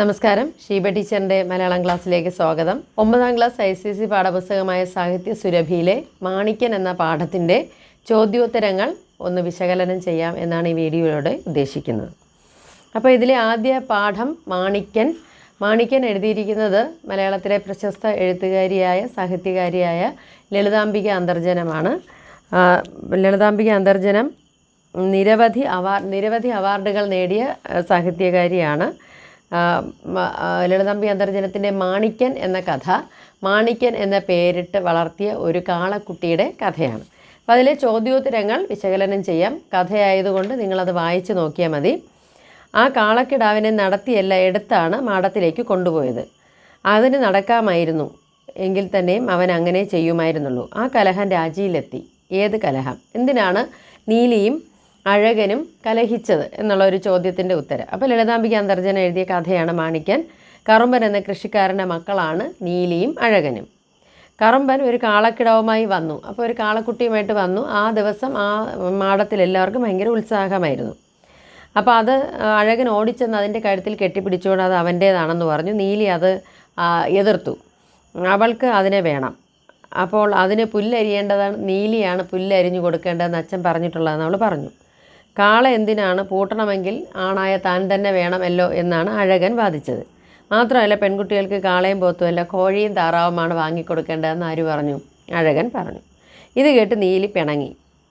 നമസ്കാരം. ഷീബ ടീച്ചറിന്റെ മലയാളം ക്ലാസ്സിലേക്ക് സ്വാഗതം. ഒമ്പതാം ക്ലാസ് ഐ സി സി പാഠപുസ്തകമായ സാഹിത്യ സുരഭിയിലെ മാണിക്യൻ എന്ന പാഠത്തിന്റെ ചോദ്യോത്തരങ്ങൾ ഒന്ന് വിശകലനം ചെയ്യാം എന്നാണ് ഈ വീഡിയോയിലൂടെ ഉദ്ദേശിക്കുന്നത്. അപ്പോൾ ഇതിലെ ആദ്യ പാഠം മാണിക്യൻ. മാണിക്യൻ എഴുതിയിരിക്കുന്നത് മലയാളത്തിലെ പ്രശസ്ത എഴുത്തുകാരിയായ സാഹിത്യകാരിയായ ലളിതാംബിക അന്തർജനമാണ്. ലളിതാംബിക അന്തർജനം നിരവധി അവാർ നിരവധി അവാർഡുകൾ നേടിയ സാഹിത്യകാരിയാണ്. ആ, അന്തർജനത്തിന്റെ മാണിക്യൻ എന്ന കഥ. മാണിക്യൻ എന്ന പേരിട്ട് വളർത്തിയ ഒരു കാളക്കുട്ടിയുടെ കഥയാണ്. അപ്പോൾ അതിലെ ചോദ്യോത്തരങ്ങൾ വിശകലനം ചെയ്യാം. കഥയായതുകൊണ്ട് നിങ്ങളത് വായിച്ചു നോക്കിയാൽ മതി. ആ കാളക്കിടാവിനെ നടത്തിയല്ല എടുത്താണ് മാടത്തിലേക്ക് കൊണ്ടുപോയത്. അതിന് നടക്കാമായിരുന്നു. എങ്കിൽ തന്നെയും അവൻ അങ്ങനെ ചെയ്യുമായിരുന്നുള്ളൂ. ആ കലഹം രാജിയിലെത്തി. ഏത് കലഹം? എന്തിനാണ് നീലിയും അഴകനും കലഹിച്ചത് എന്നുള്ള ഒരു ചോദ്യത്തിന്റെ ഉത്തരം. അപ്പോൾ ലളിതാംബിക അന്തർജന എഴുതിയ കഥയാണ് മാണിക്യൻ. കറുമ്പൻ എന്ന കൃഷിക്കാരന്റെ മക്കളാണ് നീലിയും അഴകനും. കറുമ്പൻ ഒരു കാളക്കിടവുമായി വന്നു. അപ്പോൾ ഒരു കാളക്കുട്ടിയുമായിട്ട് വന്നു. ആ ദിവസം ആ മാടത്തിൽ എല്ലാവർക്കും ഭയങ്കര ഉത്സാഹമായിരുന്നു. അപ്പോൾ അത് അഴകൻ ഓടിച്ചെന്ന് അതിന്റെ കഴുത്തിൽ കെട്ടിപ്പിടിച്ചുകൊണ്ട് അത് അവന്റേതാണെന്ന് പറഞ്ഞു. നീലി അത് എതിർത്തു. അവൾക്ക് അതിനെ വേണം. അപ്പോൾ അതിന് പുല്ലരിയേണ്ടതാണ് നീലിയാണ് പുല്ലരിഞ്ഞു കൊടുക്കേണ്ടതെന്ന് അച്ഛൻ പറഞ്ഞിട്ടുള്ളതെന്ന് അവൾ പറഞ്ഞു. കാള എന്തിനാണ് പൂട്ടണമെങ്കിൽ ആണായ താൻ തന്നെ വേണമല്ലോ എന്നാണ് അഴകൻ വാദിച്ചത്. മാത്രമല്ല പെൺകുട്ടികൾക്ക് കാളയും പോത്തുമല്ല കോഴിയും താറാവുമാണ് വാങ്ങിക്കൊടുക്കേണ്ടതെന്ന് ആര് പറഞ്ഞു? അഴകൻ പറഞ്ഞു. ഇത് കേട്ട് നീലി പിണങ്ങി.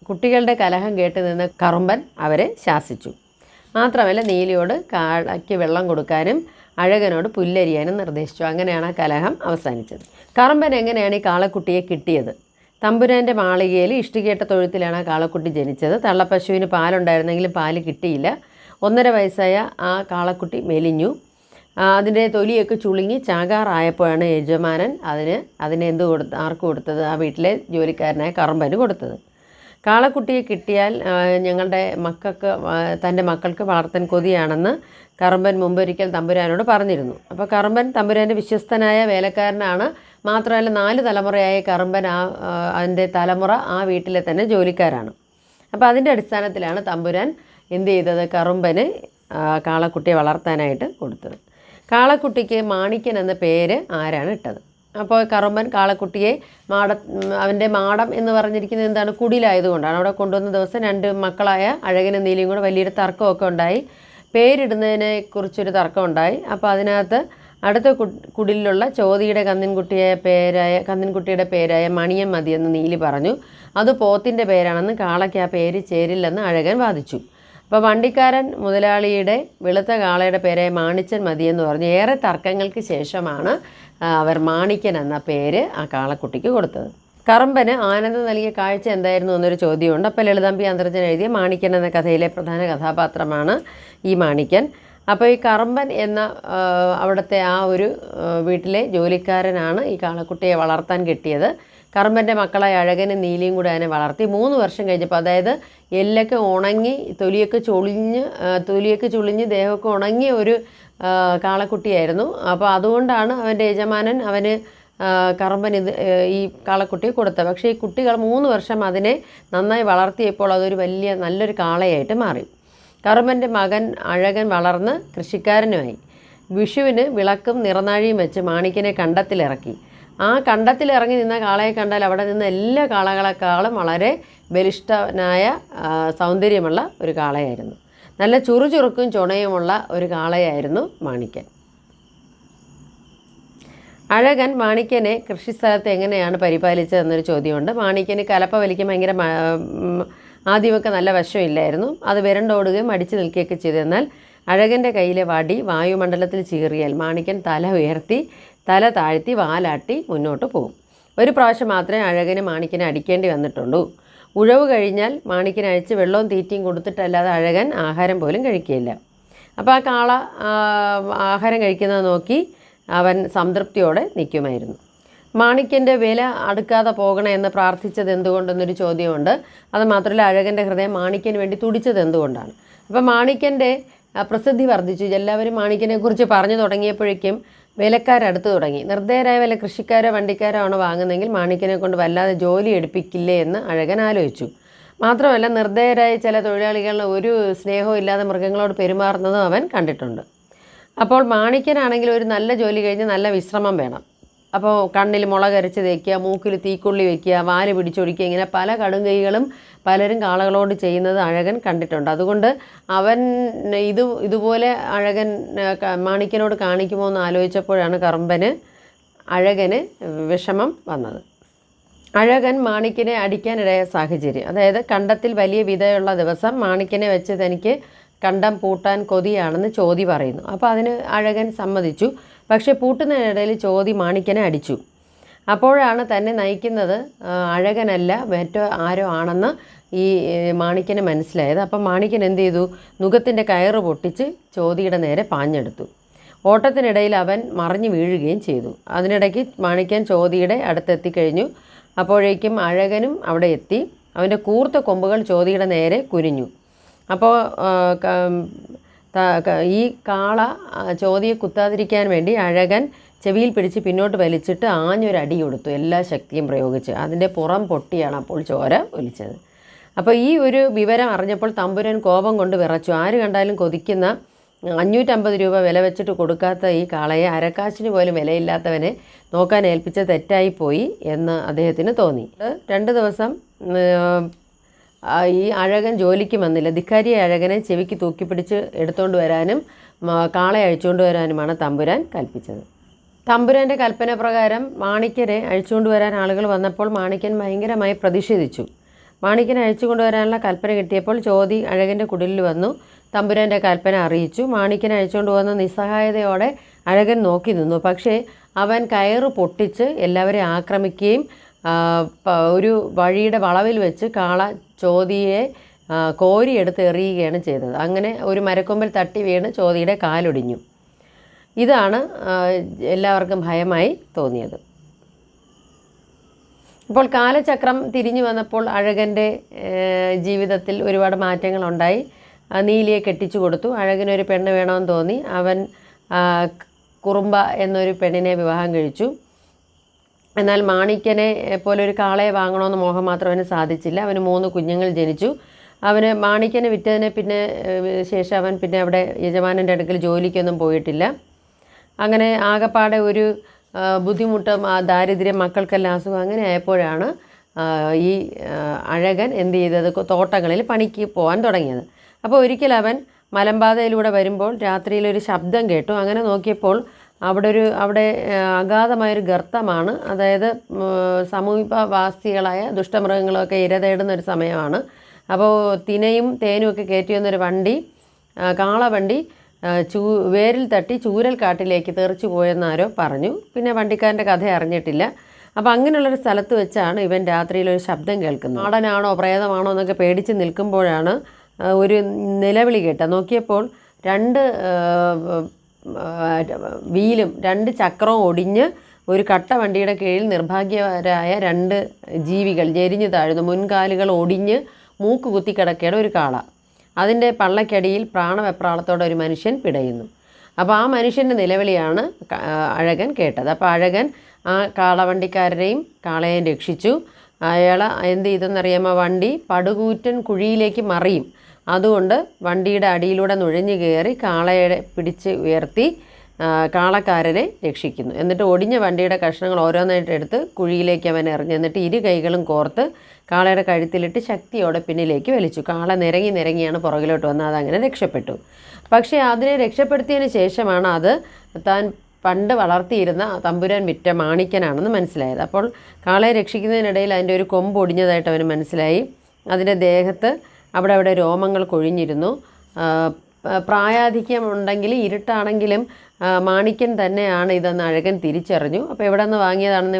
കുട്ടികളുടെ കലഹം കേട്ട് നിന്ന് കറുമ്പൻ അവരെ ശാസിച്ചു. മാത്രമല്ല നീലിയോട് കാളയ്ക്ക് വെള്ളം കൊടുക്കാനും അഴകനോട് പുല്ലരിയാനും നിർദ്ദേശിച്ചു. അങ്ങനെയാണ് ആ കലഹം അവസാനിച്ചത്. കറമ്പൻ എങ്ങനെയാണ് ഈ കാളക്കുട്ടിയെ കിട്ടിയത്? തമ്പുരാന്റെ മാളികയിൽ ഇഷ്ടികേട്ട തൊഴുത്തിലാണ് ആ കാളക്കുട്ടി ജനിച്ചത്. തള്ളപ്പശുവിന് പാലുണ്ടായിരുന്നെങ്കിലും പാൽ കിട്ടിയില്ല. ഒന്നര വയസ്സായ ആ കാളക്കുട്ടി മെലിഞ്ഞു. അതിന്റെ തൊലിയൊക്കെ ചുളുങ്ങി ചാകാറായപ്പോഴാണ് യജമാനൻ അതിന് അതിന് എന്ത് കൊടുത്ത് ആർക്ക് കൊടുത്തത്? ആ വീട്ടിലെ ജോലിക്കാരനായ കറമ്പന് കൊടുത്തത്. കാളക്കുട്ടിയെ കിട്ടിയാൽ ഞങ്ങളുടെ മക്കൾക്ക് തന്റെ മക്കൾക്ക് വളർത്താൻ കൊതിയാണെന്ന് കറമ്പൻ മുമ്പൊരിക്കൽ തമ്പുരാനോട് പറഞ്ഞിരുന്നു. അപ്പോൾ കറമ്പൻ തമ്പുരാന്റെ വിശ്വസ്തനായ വേലക്കാരനാണ്. മാത്രമല്ല നാല് തലമുറയായ കറുമ്പൻ ആ അതിന്റെ തലമുറ ആ വീട്ടിലെ തന്നെ ജോലിക്കാരാണ്. അപ്പോൾ അതിന്റെ അടിസ്ഥാനത്തിലാണ് തമ്പുരാൻ എന്ത് ചെയ്തത്? കറുമ്പന് കാളക്കുട്ടിയെ വളർത്താനായിട്ട് കൊടുത്തത്. കാളക്കുട്ടിക്ക് മാണിക്യൻ എന്ന പേര് ആരാണ് ഇട്ടത്? അപ്പോൾ കറുമ്പൻ കാളക്കുട്ടിയെ മാട അവന്റെ മാടം എന്ന് പറഞ്ഞിരിക്കുന്നത് എന്താണ്? കുടിലായതുകൊണ്ടാണ്. അവിടെ കൊണ്ടുവന്ന ദിവസം രണ്ട് മക്കളായ അഴകനും നീലിയും കൂടെ വലിയൊരു തർക്കമൊക്കെ ഉണ്ടായി. പേരിടുന്നതിനെ കുറിച്ചൊരു തർക്കം ഉണ്ടായി അപ്പോൾ അതിനകത്ത് അടുത്ത കുടിലുള്ള ചോതിയുടെ കന്നിൻകുട്ടിയായ പേരായ കന്നിൻകുട്ടിയുടെ പേരായ മണിയൻ മതിയെന്ന് നീലി പറഞ്ഞു. അത് പോത്തിന്റെ പേരാണെന്ന് കാളയ്ക്ക് ആ പേര് ചേരില്ലെന്ന് അഴകൻ വാദിച്ചു. അപ്പോൾ വണ്ടിക്കാരൻ മുതലാളിയുടെ വെളുത്ത കാളയുടെ പേരായ മാണിച്ചൻ മതിയെന്ന് പറഞ്ഞു. ഏറെ തർക്കങ്ങൾക്ക് ശേഷമാണ് അവർ മാണിക്കൻ എന്ന പേര് ആ കാളക്കുട്ടിക്ക് കൊടുത്തത്. കറമ്പന് ആനന്ദം നൽകിയ കാഴ്ച എന്തായിരുന്നു എന്നൊരു ചോദ്യമുണ്ട്. അപ്പോൾ ലളിതാംബി അന്തർജൻ എഴുതിയ മാണിക്കൻ എന്ന കഥയിലെ പ്രധാന കഥാപാത്രമാണ് ഈ മാണിക്യൻ അപ്പോൾ ഈ കറമ്പൻ എന്ന അവിടുത്തെ ആ ഒരു വീട്ടിലെ ജോലിക്കാരനാണ് ഈ കാളക്കുട്ടിയെ വളർത്താൻ കിട്ടിയത്. കറമ്പന്റെ മക്കളായ അഴകനും നീലിയും കൂടെ അതിനെ വളർത്തി. മൂന്ന് വർഷം കഴിഞ്ഞപ്പോൾ അതായത് എല്ലൊക്കെ ഉണങ്ങി തൊലിയൊക്കെ ചൊളിഞ്ഞ് തൊലിയൊക്കെ ചുളിഞ്ഞ് ദേഹമൊക്കെ ഉണങ്ങിയ ഒരു കാളക്കുട്ടിയായിരുന്നു. അപ്പോൾ അതുകൊണ്ടാണ് അവന്റെ യജമാനൻ അവന് കറമ്പൻ ഇത് ഈ കാളക്കുട്ടിയെ കൊടുത്തത്. പക്ഷേ ഈ കുട്ടികൾ മൂന്ന് വർഷം അതിനെ നന്നായി വളർത്തിയപ്പോൾ അതൊരു വലിയ നല്ലൊരു കാളയായിട്ട് മാറി. കറുമ്പന്റെ മകൻ അഴകൻ വളർന്ന് കൃഷിക്കാരനുമായി. വിഷുവിന് വിളക്കും നിറനാഴിയും വെച്ച് മാണിക്കനെ കണ്ടത്തിലിറക്കി. ആ കണ്ടത്തിലിറങ്ങി നിന്ന കാളയെ കണ്ടാൽ അവിടെ നിന്ന് എല്ലാ കാളകളെക്കാളും വളരെ ബലിഷ്ഠനായ സൗന്ദര്യമുള്ള ഒരു കാളയായിരുന്നു. നല്ല ചുറുചുറുക്കും ചുണയുമുള്ള ഒരു കാളയായിരുന്നു മാണിക്കൻ. അഴകൻ മാണിക്കനെ കൃഷിസ്ഥലത്ത് എങ്ങനെയാണ് പരിപാലിച്ചതെന്നൊരു ചോദ്യമുണ്ട്. മാണിക്കന് കലപ്പ വലിക്കാൻ ഭയങ്കര ആദ്യമൊക്കെ നല്ല വശമില്ലായിരുന്നു. അത് വിരണ്ടോടുകയും മടിച്ചു നിൽക്കുകയൊക്കെ ചെയ്തു എന്നാൽ അഴകന്റെ കയ്യിലെ വടി വായുമണ്ഡലത്തിൽ ചീറിയാൽ മാണിക്കൻ തല ഉയർത്തി തല താഴ്ത്തി വാലാട്ടി മുന്നോട്ട് പോകും. ഒരു പ്രാവശ്യം മാത്രമേ അഴകന് മാണിക്കനെ അടിക്കേണ്ടി വന്നിട്ടുള്ളൂ. ഉഴവ് കഴിഞ്ഞാൽ മാണിക്കന് അഴിച്ച് വെള്ളവും തീറ്റയും കൊടുത്തിട്ടല്ലാതെ അഴകൻ ആഹാരം പോലും കഴിക്കുകയില്ല അപ്പോൾ ആ കാള ആഹാരം കഴിക്കുന്നത് നോക്കി അവൻ സംതൃപ്തിയോടെ നിൽക്കുമായിരുന്നു. മാണിക്യന്റെ വില അടുക്കാതെ പോകണേ എന്ന് പ്രാർത്ഥിച്ചത് എന്തുകൊണ്ടെന്നൊരു ചോദ്യമുണ്ട്. അത് മാത്രമല്ല അഴകന്റെ ഹൃദയം മാണിക്യന് വേണ്ടി തുടിച്ചത് എന്തുകൊണ്ടാണ്? അപ്പോൾ മാണിക്യന്റെ പ്രസിദ്ധി വർദ്ധിച്ചു. എല്ലാവരും മാണിക്യനെക്കുറിച്ച് പറഞ്ഞു തുടങ്ങിയപ്പോഴേക്കും വിലക്കാരടുത്ത് തുടങ്ങി. നിർദ്ദയരായ വില കൃഷിക്കാരോ വണ്ടിക്കാരോ ആണ് വാങ്ങുന്നതെങ്കിൽ മാണിക്യനെ കൊണ്ട് വല്ലാതെ ജോലി എടുപ്പിക്കില്ലേ എന്ന് അഴകൻ ആലോചിച്ചു. മാത്രമല്ല നിർദ്ദയരായ ചില തൊഴിലാളികളുടെ ഒരു സ്നേഹവും ഇല്ലാതെ മൃഗങ്ങളോട് പെരുമാറുന്നതും അവൻ കണ്ടിട്ടുണ്ട്. അപ്പോൾ മാണിക്കനാണെങ്കിൽ ഒരു നല്ല ജോലി കഴിഞ്ഞ് നല്ല വിശ്രമം വേണം. അപ്പോൾ കണ്ണിൽ മുളകരച്ച് തേക്കുക മൂക്കിൽ തീക്കൊള്ളി വയ്ക്കുക വാൽ പിടിച്ചൊടിക്കുക ഇങ്ങനെ പല കടുങ്കൈകളും പലരും കാളകളോട് ചെയ്യുന്നത് അഴകൻ കണ്ടിട്ടുണ്ട്. അതുകൊണ്ട് അവൻ ഇത് ഇതുപോലെ അഴകൻ മാണിക്കനോട് കാണിക്കുമോ എന്ന് ആലോചിച്ചപ്പോഴാണ് കറമ്പന് അഴകന് വിഷമം വന്നത്. അഴകൻ മാണിക്കനെ അടിക്കാനിടയ സാഹചര്യം. അതായത് കണ്ടത്തിൽ വലിയ വിധയുള്ള ദിവസം മാണിക്കനെ വെച്ച് തനിക്ക് കണ്ടം പൂട്ടാൻ കൊതിയാണെന്ന് ചോതി പറയുന്നു. അപ്പോൾ അതിന് അഴകൻ സമ്മതിച്ചു. പക്ഷേ പൂട്ടുന്നതിനിടയിൽ ചോതി മാണിക്കനെ അടിച്ചു. അപ്പോഴാണ് തന്നെ നയിക്കുന്നത് അഴകനല്ല മറ്റോ ആരോ ആണെന്ന് ഈ മാണിക്കന് മനസ്സിലായത്. അപ്പം മാണിക്കൻ എന്ത് ചെയ്തു? നുഖത്തിന്റെ കയറ് പൊട്ടിച്ച് ചോതിയുടെ നേരെ പാഞ്ഞെടുത്തു. ഓട്ടത്തിനിടയിൽ അവൻ മറിഞ്ഞു വീഴുകയും ചെയ്തു. അതിനിടയ്ക്ക് മാണിക്കൻ ചോതിയുടെ അടുത്തെത്തിക്കഴിഞ്ഞു. അപ്പോഴേക്കും അഴകനും അവിടെ എത്തി. അവന്റെ കൂർത്ത കൊമ്പുകൾ ചോതിയുടെ നേരെ കുനിഞ്ഞു. അപ്പോൾ ഈ കാള ചോതിയെ കുത്താതിരിക്കാൻ വേണ്ടി അഴകൻ ചെവിയിൽ പിടിച്ച് പിന്നോട്ട് വലിച്ചിട്ട് ആഞ്ഞൊരടി കൊടുത്തു. എല്ലാ ശക്തിയും പ്രയോഗിച്ച്. അതിന്റെ പുറം പൊട്ടിയാണ് അപ്പോൾ ചോര ഒലിച്ചത്. അപ്പോൾ ഈ ഒരു വിവരം അറിഞ്ഞപ്പോൾ തമ്പുരൻ കോപം കൊണ്ട് വിറച്ചു. ആര് കണ്ടാലും കൊതിക്കുന്ന അഞ്ഞൂറ്റമ്പത് രൂപ വില വെച്ചിട്ട് കൊടുക്കാത്ത ഈ കാളയെ അരക്കാശിന് പോലും വിലയില്ലാത്തവനെ നോക്കാൻ ഏൽപ്പിച്ച തെറ്റായിപ്പോയി എന്ന് അദ്ദേഹത്തിന് തോന്നി. രണ്ട് ദിവസം ഈ അഴകൻ ജോലിക്ക് വന്നില്ല. ധിക്കാരി അഴകനെ ചെവിക്ക് തൂക്കിപ്പിടിച്ച് എടുത്തുകൊണ്ട് വരാനും കാളെ അഴിച്ചുകൊണ്ട് വരാനുമാണ് തമ്പുരാൻ കൽപ്പിച്ചത്. തമ്പുരാന്റെ കൽപ്പന പ്രകാരം മാണിക്കരെ അഴിച്ചുകൊണ്ട് വരാൻ ആളുകൾ വന്നപ്പോൾ മാണിക്കൻ ഭയങ്കരമായി പ്രതിഷേധിച്ചു. മാണിക്കനെ അഴിച്ചു കൊണ്ടുവരാനുള്ള കൽപ്പന കിട്ടിയപ്പോൾ ചോതി അഴകന്റെ കുടിലിൽ വന്നു. തമ്പുരാന്റെ കൽപ്പന അറിയിച്ചു. മാണിക്കനെ അഴിച്ചുകൊണ്ട് വന്ന നിസ്സഹായതയോടെ അഴകൻ നോക്കി നിന്നു. പക്ഷേ അവൻ കയറ് പൊട്ടിച്ച് എല്ലാവരെയും ആക്രമിക്കുകയും ഒരു വഴിയുടെ വളവിൽ വെച്ച് കാള ചോതിയെ കോരിയെടുത്ത് എറിയുകയാണ് ചെയ്തത്. അങ്ങനെ ഒരു മരക്കൊമ്പിൽ തട്ടി വീണ് ചോതിയുടെ കാലൊടിഞ്ഞു. ഇതാണ് എല്ലാവർക്കും ഭയമായി തോന്നിയത്. അപ്പോൾ കാലചക്രം തിരിഞ്ഞു വന്നപ്പോൾ അഴകന്റെ ജീവിതത്തിൽ ഒരുപാട് മാറ്റങ്ങളുണ്ടായി. നീലിയെ കെട്ടിച്ചു കൊടുത്തു. അഴകനൊരു പെണ്ണ് വേണമെന്ന് തോന്നി. അവൻ കുറുമ്പ എന്നൊരു പെണ്ണിനെ വിവാഹം കഴിച്ചു. എന്നാൽ മാണിക്കനെ പോലെ ഒരു കാളയെ വാങ്ങണമെന്ന് മോഹം മാത്രം അവന് സാധിച്ചില്ല. അവന് മൂന്ന് കുഞ്ഞുങ്ങൾ ജനിച്ചു. അവന് മാണിക്കനെ വിറ്റതിനെ പിന്നെ ശേഷം അവൻ പിന്നെ അവിടെ യജമാനന്റെ അടുക്കൽ ജോലിക്കൊന്നും പോയിട്ടില്ല. അങ്ങനെ ആകപ്പാടെ ഒരു ബുദ്ധിമുട്ടും ദാരിദ്ര്യം മക്കൾക്കെല്ലാം അസുഖം അങ്ങനെ ആയപ്പോഴാണ് ഈ അഴകൻ എന്ത് ചെയ്തത്? തോട്ടങ്ങളിൽ പണിക്ക് പോകാൻ തുടങ്ങിയത്. അപ്പോൾ ഒരിക്കൽ അവൻ മലമ്പാതയിലൂടെ വരുമ്പോൾ രാത്രിയിൽ ഒരു ശബ്ദം കേട്ടു. അങ്ങനെ നോക്കിയപ്പോൾ അവിടെ ഒരു അവിടെ അഗാധമായൊരു ഗർത്തമാണ്. അതായത് സമീപവാസികളായ ദുഷ്ടമൃഗങ്ങളൊക്കെ ഇര തേടുന്ന ഒരു സമയമാണ്. അപ്പോൾ തിനയും തേനും ഒക്കെ കയറ്റി വന്നൊരു വണ്ടി കാളവണ്ടി ചൂ വേരിൽ തട്ടി ചൂരൽ കാട്ടിലേക്ക് തെറിച്ചു പോയെന്നാരോ പറഞ്ഞു. പിന്നെ വണ്ടിക്കാരന്റെ കഥ അറിഞ്ഞിട്ടില്ല. അപ്പോൾ അങ്ങനെയുള്ളൊരു സ്ഥലത്ത് വെച്ചാണ് ഇവൻ രാത്രിയിൽ ഒരു ശബ്ദം കേൾക്കുന്നത്. നാടനാണോ പ്രേതമാണോ എന്നൊക്കെ പേടിച്ച് നിൽക്കുമ്പോഴാണ് ഒരു നിലവിളി കേട്ടത്. നോക്കിയപ്പോൾ രണ്ട് വീലും രണ്ട് ചക്രവും ഒടിഞ്ഞ് ഒരു കട്ട വണ്ടിയുടെ കീഴിൽ നിർഭാഗ്യവരായ രണ്ട് ജീവികൾ ഞെരിഞ്ഞു താഴുന്നു. മുൻകാലുകൾ ഒടിഞ്ഞ് മൂക്ക് കുത്തി കിടക്കുകയാണ് ഒരു കാള. അതിന്റെ പള്ളക്കടിയിൽ പ്രാണവെപ്രാളത്തോടെ ഒരു മനുഷ്യൻ പിടയുന്നു. അപ്പോൾ ആ മനുഷ്യന്റെ നിലവിളിയാണ് അഴകൻ കേട്ടത്. അപ്പോൾ അഴകൻ ആ കാളവണ്ടിക്കാരനെയും കാളയെയും രക്ഷിച്ചു. അയാൾ എന്ത് ചെയ്തെന്നറിയാമോ? വണ്ടി പടുകൂറ്റൻ കുഴിയിലേക്ക് മറിയും. അതുകൊണ്ട് വണ്ടിയുടെ അടിയിലൂടെ നുഴഞ്ഞു കയറി കാളയെ പിടിച്ച് ഉയർത്തി കാളക്കാരനെ രക്ഷിക്കുന്നു. എന്നിട്ട് ഒടിഞ്ഞ വണ്ടിയുടെ കഷ്ണങ്ങൾ ഓരോന്നായിട്ട് എടുത്ത് കുഴിയിലേക്ക് അവൻ എറിഞ്ഞു. എന്നിട്ട് ഇരു കൈകളും കോർത്ത് കാളയുടെ കഴുത്തിലിട്ട് ശക്തിയോടെ പിന്നിലേക്ക് വലിച്ചു. കാള നിരങ്ങി നിരങ്ങിയാണ് പുറകിലോട്ട് വന്നത് അതങ്ങനെ രക്ഷപ്പെട്ടു. പക്ഷേ അതിനെ രക്ഷപ്പെടുത്തിയതിന് ശേഷമാണ് അത് താൻ പണ്ട് വളർത്തിയിരുന്ന തമ്പുരാൻ വിറ്റ മാണിക്കനാണെന്ന് മനസ്സിലായത്. അപ്പോൾ കാളയെ രക്ഷിക്കുന്നതിനിടയിൽ അതിന്റെ ഒരു കൊമ്പ് ഒടിഞ്ഞതായിട്ട് അവന് മനസ്സിലായി. അതിന്റെ ദേഹത്ത് അവിടെ അവിടെ രോമങ്ങൾ കൊഴിഞ്ഞിരുന്നു. പ്രായാധിക്യം ഉണ്ടെങ്കിൽ ഇരുട്ടാണെങ്കിലും മാണിക്യൻ തന്നെയാണ് ഇതെന്ന് അഴകൻ തിരിച്ചറിഞ്ഞു. അപ്പോൾ എവിടെ നിന്ന് വാങ്ങിയതാണെന്ന്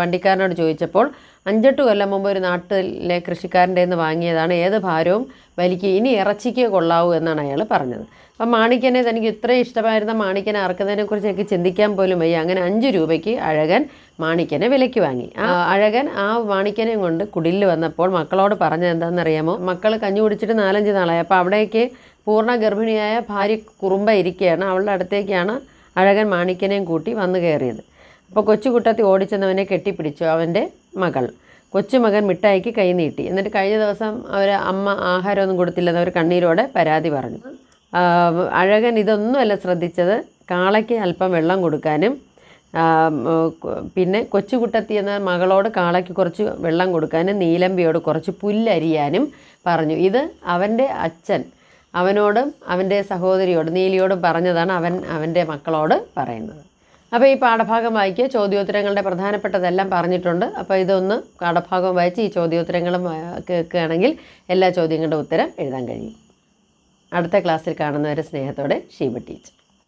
വണ്ടിക്കാരനോട് ചോദിച്ചപ്പോൾ അഞ്ചെട്ട് കൊല്ലം മുമ്പ് ഒരു നാട്ടിലെ കൃഷിക്കാരന്റെ നിന്ന് വാങ്ങിയതാണ്. ഏത് ഭാരവും വലിക്ക് ഇനി ഇറച്ചിക്ക് കൊള്ളാവൂ എന്നാണ് അയാൾ പറഞ്ഞത്. അപ്പം മാണിക്കനെ തനിക്ക് ഇത്രയും ഇഷ്ടമായിരുന്ന മാണിക്കനെ മാണിക്യനെ എനിക്ക് ചിന്തിക്കാൻ പോലും വയ്യ. അങ്ങനെ അഞ്ച് രൂപയ്ക്ക് അഴകൻ മാണിക്കനെ വിലയ്ക്ക് വാങ്ങി. ആ അഴകൻ ആ മാണിക്കനെയും കൊണ്ട് കുടിലിൽ വന്നപ്പോൾ മക്കളോട് പറഞ്ഞത് എന്താണെന്നറിയാമോ? മക്കൾ കഞ്ഞു കുടിച്ചിട്ട് നാലഞ്ച് നാളായി. അപ്പോൾ അവിടേക്ക് പൂർണ ഗർഭിണിയായ ഭാര്യ കുറുമ്പ ഇരിക്കുകയാണ് അവളുടെ അടുത്തേക്കാണ് അഴകൻ മാണിക്കനെയും കൂട്ടി വന്നു കയറിയത്. അപ്പോൾ കൊച്ചുകുട്ടത്തി ഓടിച്ചെന്നവനെ കെട്ടിപ്പിടിച്ചു അവന്റെ മകൾ. കൊച്ചുമകൻ മിഠായിക്ക് കൈ നീട്ടി. എന്നിട്ട് കഴിഞ്ഞ ദിവസം അവർ അമ്മ ആഹാരമൊന്നും കൊടുത്തില്ലെന്ന് അവർ കണ്ണീരോടെ പരാതി പറഞ്ഞു. അഴകൻ ഇതൊന്നുമല്ല ശ്രദ്ധിച്ചത്. കാളയ്ക്ക് അല്പം വെള്ളം കൊടുക്കാനും പിന്നെ കൊച്ചുകുട്ടത്തി എന്ന മകളോട് കാളയ്ക്ക് കുറച്ച് വെള്ളം കൊടുക്കാനും നീലമ്പിയോട് കുറച്ച് പുല്ലരിയാനും പറഞ്ഞു. ഇത് അവന്റെ അച്ഛൻ അവനോടും അവന്റെ സഹോദരിയോടും നീലിയോടും പറഞ്ഞതാണ് അവൻ അവന്റെ മക്കളോട് പറയുന്നത്. അപ്പോൾ ഈ പാഠഭാഗം വായിക്കുക. ചോദ്യോത്തരങ്ങളുടെ പ്രധാനപ്പെട്ടതെല്ലാം പറഞ്ഞിട്ടുണ്ട്. അപ്പോൾ ഇതൊന്ന് പാഠഭാഗം വായിച്ച് ഈ ചോദ്യോത്തരങ്ങളും കേൾക്കുകയാണെങ്കിൽ എല്ലാ ചോദ്യങ്ങളുടെ ഉത്തരം എഴുതാൻ കഴിയും. അടുത്ത ക്ലാസ്സിൽ കാണുന്നവരെ സ്നേഹത്തോടെ ഷീബ ടീച്ചർ.